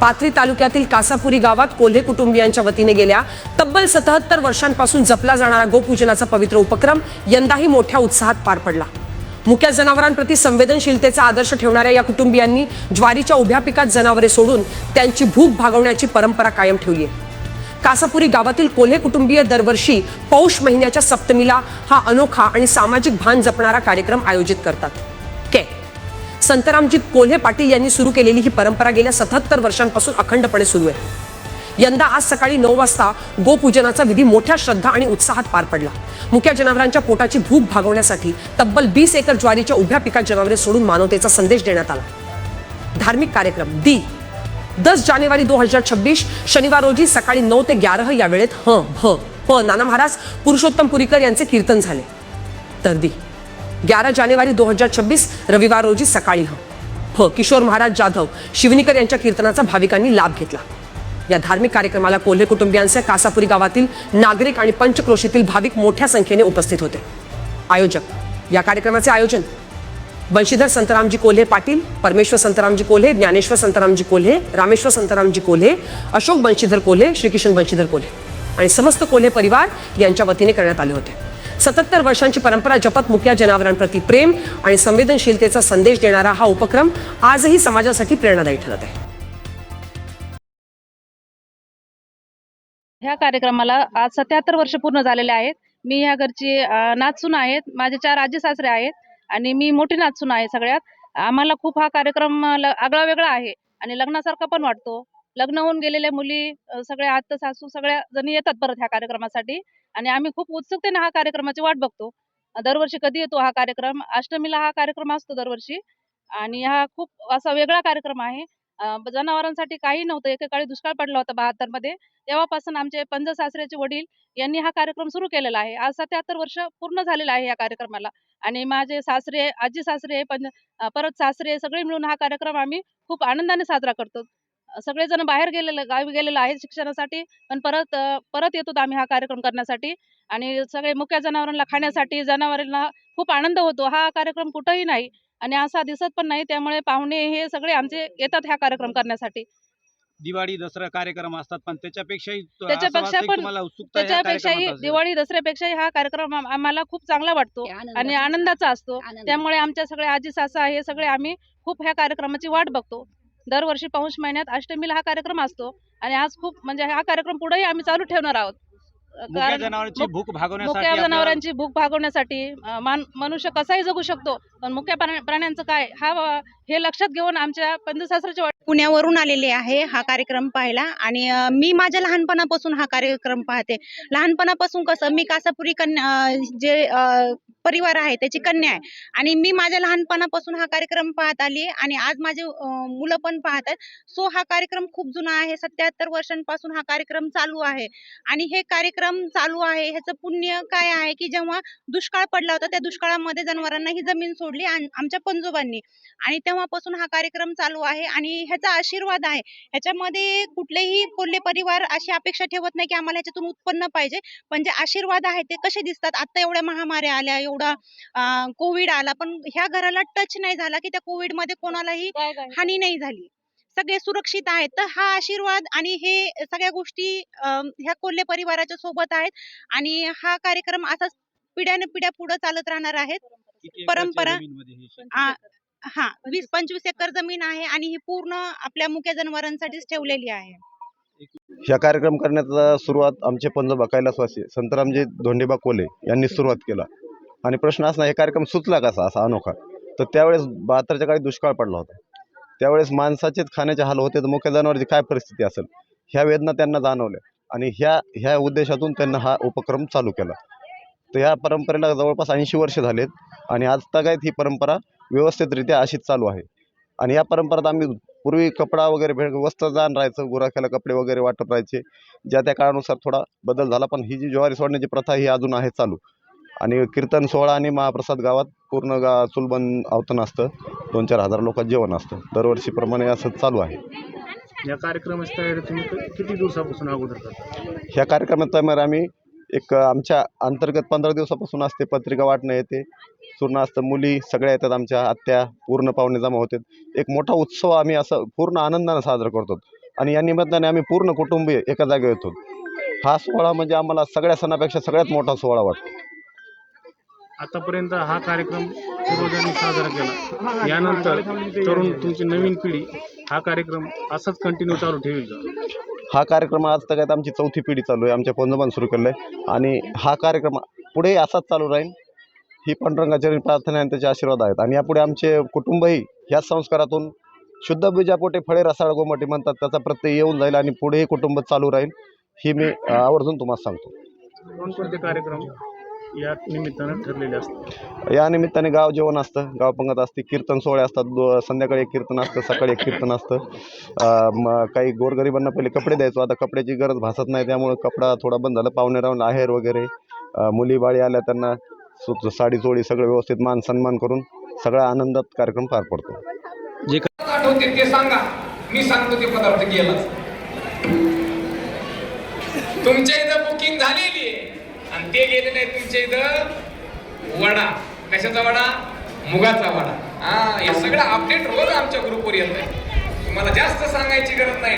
पाथरी तालुक्यातील कासापुरी गावात कोल्हे कुटुंबियांच्या वतीने गेल्या. तब्बल सतहत्तर वर्षांपासून जपला जाणारा गोपूजनाचा पवित्र उपक्रम यंदाही मोठ्या उत्साहात पार पडला. मुक्या जनावरांप्रती संवेदनशीलतेचा आदर्श ठेवणाऱ्या या कुटुंबियांनी ज्वारीच्या उभ्या पिकात जनावरे सोडून त्यांची भूक भागवण्याची परंपरा कायम ठेवली आहे. कासापुरी गावातील कोल्हे कुटुंबीय दरवर्षी पौष महिन्याच्या सप्तमीला हा अनोखा आणि सामाजिक भान जपणारा कार्यक्रम आयोजित करतात. संतरामजी कोल्हे पाटील यांनी सुरू केलेली ही परंपरा गेल्या सत्याहत्तर वर्षांपासून अखंडपणे सुरू आहे. यंदा आज सकाळी नऊ वाजता गोपूजनाचा विधी मोठ्या श्रद्धा आणि उत्साहात पार पडला. मुख्या जनावरांच्या पोटाची भूक भागवण्यासाठी तब्बल बीस एकर ज्वारीच्या उभ्या पिकात जनावरे सोडून मानवतेचा संदेश देण्यात आला. धार्मिक कार्यक्रम दी. दस जानेवारी दो हजार छब्बीस शनिवार रोजी सकाळी नऊ ते ग्यारह या वेळेत ह भ प नाना महाराज पुरुषोत्तम पुरीकर यांचे कीर्तन झाले. तर दी. ग्यारह जानेवारी दो हजार छब्बीस रविवार रोजी सकाळी ह. फ किशोर महाराज जाधव शिवनीकर यांच्या कीर्तनाचा भाविकांनी लाभ घेतला. या धार्मिक कार्यक्रमाला कोल्हे कुटुंबियांसह कासापुरी गावातील नागरिक आणि पंचक्रोशीतील भाविक मोठ्या संख्येने उपस्थित होते. आयोजक या कार्यक्रमाचे आयोजन बंशीधर संतरामजी कोल्हे पाटील परमेश्वर संतरामजी कोल्हे ज्ञानेश्वर संतरामजी कोल्हे रामेश्वर संतरामजी कोल्हे अशोक बंशीधर कोल्हे श्रीकिशन बंशीधर कोल्हे आणि समस्त कोल्हे परिवार यांच्या वतीने करण्यात आले होते. सतहत्तर वर्षांची परंपरा जपत मुक्या जनावरांप्रती प्रेम आणि संवेदनशीलतेचा संदेश देणारा हा उपक्रम आजही समाजासाठी प्रेरणादायी ठरत आहे. ह्या कार्यक्रमाला आज सत्याहत्तर वर्ष पूर्ण झालेले आहेत. मी ह्या घरची नाचून आहेत. माझे चार आजी सासरे आहेत आणि मी मोठी नाचून आहे सगळ्यात. आम्हाला खूप हा कार्यक्रम आगळा वेगळा आहे आणि लग्नासारखा पण वाटतो. लग्न होऊन गेलेल्या मुली सगळ्या आत्ता सासू सगळ्या जणी येतात परत ह्या कार्यक्रमासाठी. आणि आम्ही खूप उत्सुकतेने हा कार्यक्रमाची वाट बघतो. दरवर्षी कधी येतो हा कार्यक्रम? अष्टमीला हा कार्यक्रम असतो दरवर्षी. आणि हा खूप असा वेगळा कार्यक्रम आहे. जनावरांसाठी काही नव्हतं. एकेकाळी दुष्काळ पडला होता बहात्तरमध्ये तेव्हापासून आमचे पंज सासऱ्याचे वडील यांनी हा कार्यक्रम सुरू केलेला आहे. आज सत्याहत्तर वर्ष पूर्ण झालेलं आहे या कार्यक्रमाला. आणि माझे सासरे आजी सासरे पण परत सासरे सगळे मिळून हा कार्यक्रम आम्ही खूप आनंदाने साजरा करतो. सगळेजण बाहेर गेलेले गावी गेलेले आहेत शिक्षणासाठी पण परत परत येतो आम्ही हा कार्यक्रम करण्यासाठी. आणि सगळे मुक्या जनावरांना खाण्यासाठी जनावरांना खूप आनंद होतो. हा कार्यक्रम कुठंही नाही आणि असा दिसत पण नाही. त्यामुळे पाहुणे हे सगळे आमचे येतात ह्या कार्यक्रम करण्यासाठी. दिवाळी दसरा कार्यक्रम असतात पण त्याच्यापेक्षाही त्याच्यापेक्षा पण- त्याच्यापेक्षाही. दिवाळी दसऱ्यापेक्षाही हा कार्यक्रम आम- आम्हाला खूप चांगला वाटतो आणि आनंदाचा असतो. त्यामुळे आमच्या सगळ्या आजी सासा हे सगळे आम्ही खूप ह्या कार्यक्रमाची वाट बघतो. दरवर्षी पौष महिन्यात अष्टमीला हा कार्यक्रम असतो. आणि आज खूप म्हणजे हा कार्यक्रम पुढेही आम्ही चालू ठेवणार आहोत. कारण जनावरांची भूक भागवण्यासाठी जनावरांची भूक मान मनुष्य कसाही जगू शकतो. पण प्राण्या- प्राण्यांचं काय? हा हे लक्षात घेऊन आमच्या पंचसासऱ्याच्या पुण्यावरून आलेले आहे हा कार्यक्रम पाहायला. आणि मी माझ्या लहानपणापासून हा कार्यक्रम पाहते. लहानपणापासून कसं मी कासापुरी कन्या जे परिवार आहे त्याची कन्या आहे. आणि मी माझ्या लहानपणापासून हा कार्यक्रम पाहत आली आणि आज माझे मुलं पण पाहत आहेत. सो हा कार्यक्रम खूप जुना आहे. सत्याहत्तर वर्षांपासून हा कार्यक्रम चालू आहे. आणि हे कार्यक्रम चालू आहे ह्याचं पुण्य काय आहे की जेव्हा दुष्काळ पडला होता त्या दुष्काळामध्ये जनावरांना ही जमीन सोडली आमच्या पंजोबांनी. आणि तेव्हापासून हा कार्यक्रम चालू आहे. आणि ह्याचा आशीर्वाद आहे. ह्याच्यामध्ये कुठलेही कोल्हे परिवार अशी अपेक्षा ठेवत नाही की आम्हाला ह्याच्यातून उत्पन्न पाहिजे. पण जे आशीर्वाद आहे ते कसे दिसतात? आता एवढ्या महामाऱ्या आल्या एवढा कोविड आला पण ह्या घराला टच नाही झाला की त्या कोविडमध्ये कोणालाही हानी नाही झाली. सगळे सुरक्षित आहेत. तर हा आशीर्वाद आणि हे सगळ्या गोष्टी अं, ह्या कोल्हे परिवाराच्या सोबत आहेत. आणि हा कार्यक्रम असाच पिढ्याने पिढ्या पुढे चालत राहणार आहेत परंपरा- हे वीस पंचवीस एकर जमीन आहे आणि ही पूर्ण आपल्या मुक्या जनावरांसाठीच ठेवलेली आहे. ह्या कार्यक्रम करण्याचा सुरुवात आमचे पंजोबा कैलासवासी संतरामजी धोंडेबा कोले यांनी सुरुवात केला. आणि प्रश्न असा हे कार्यक्रम सुचला कसा असा अनोखा? तर त्यावेळेस बहात्तरच्या काळी दुष्काळ पडला होता. त्यावेळेस माणसाचेच खाण्याचे हाल होते तर मुख्य जनावरांची काय परिस्थिती असेल? ह्या वेदना त्यांना जाणवल्या आणि ह्या ह्या उद्देशातून त्यांना हा उपक्रम चालू केला. तर ह्या परंपरेला जवळपास ऐंशी वर्ष झालेत आणि आज तगायत ही परंपरा व्यवस्थितरित्या अशीच चालू आहे. आणि या परंपरेत आम्ही पूर्वी कपडा वगैरे भेट वस्त्रदान राहायचं गुराख्याला कपडे वगैरे वाटप राहायचे. ज्या त्या काळानुसार थोडा बदल झाला पण ही जी ज्वारी सोडण्याची प्रथा ही अजून आहे चालू. आणि कीर्तन सोहळा आणि महाप्रसाद गावात पूर्ण गा चुलबंद आवतन असतं. दोन चार हजार लोकांचं जेवण असतं. दरवर्षीप्रमाणे असं चालू आहे. या कार्यक्रमाची तयारी तुम्ही किती दिवसापासून अगोदर करता? ह्या कार्यक्रमात आम्ही एक आमच्या अंतर्गत पंधरा दिवसापासून असते पत्रिका वाटणं येते. पूर्ण असतं मुली सगळ्या येतात आमच्या आत्या पूर्ण पाहुणे जमा होतात. एक मोठा उत्सव आम्ही असं पूर्ण आनंदानं साजरा करतो. आणि या निमित्ताने आम्ही पूर्ण कुटुंबीय एका जागेवर येतो. हा सोहळा म्हणजे आम्हाला सगळ्या सणापेक्षा सगळ्यात मोठा सोहळा वाटतो. आतापर्यंत हा कार्यक्रम पूर्वजांनी साजरा केला. यानंतर तरुण तुमची नवीन पिढी हा कार्यक्रम असाच कंटिन्यू चालू ठेवी हा कार्यक्रम आज आमची चौथी पिढी चालू आहे. आमच्या पंजोबान सुरू केलं आहे आणि हा कार्यक्रम पुढे असाच चालू राहील. ही पांडुरंगाचरणी प्रार्थना आणि त्याचे आशीर्वाद आहेत. आणि यापुढे आमचे कुटुंबही ह्याच संस्कारातून शुद्ध बीजापोटे फळे रसाळ गोमटी म्हणतात. त्याचा प्रत्यय येऊन जाईल आणि पुढेही कुटुंब चालू राहील. ही मी आवर्जून तुम्हाला सांगतो. कोणकोणते कार्यक्रम? या निमित्तानं ठरलेले असतात. या निमित्ताने गाव जेवण असतं. गाव पंगत असते. कीर्तन सोहळे असतात. दो संध्याकाळी एक कीर्तन असतं. सकाळी एक कीर्तन असतं. अं, म काही गोरगरिबांना पहिले कपडे द्यायचो. आता कपड्याची गरज भासत नाही. त्यामुळे कपडा थोडा बंद झाला. पाहुणे राहून आहेर वगैरे अं, मुली बाळी आल्या त्यांना सु- साडी चोळी सगळं व्यवस्थित मान सन्मान करून सगळ्या आनंदात कार्यक्रम पार पडतो. आठवते ते सांगा. मी सांगतो ते पदार्थ गेलाच तुमच्या इथं बुकिंग झालेली आहे आणि ते गेले नाही तुमच्या इथं. वडा. कशाचा वडा? मुगाचा वडा. हा हे सगळं अपडेट रोज आमच्या ग्रुपवर येत आहे तुम्हाला जास्त सांगायची गरज नाही.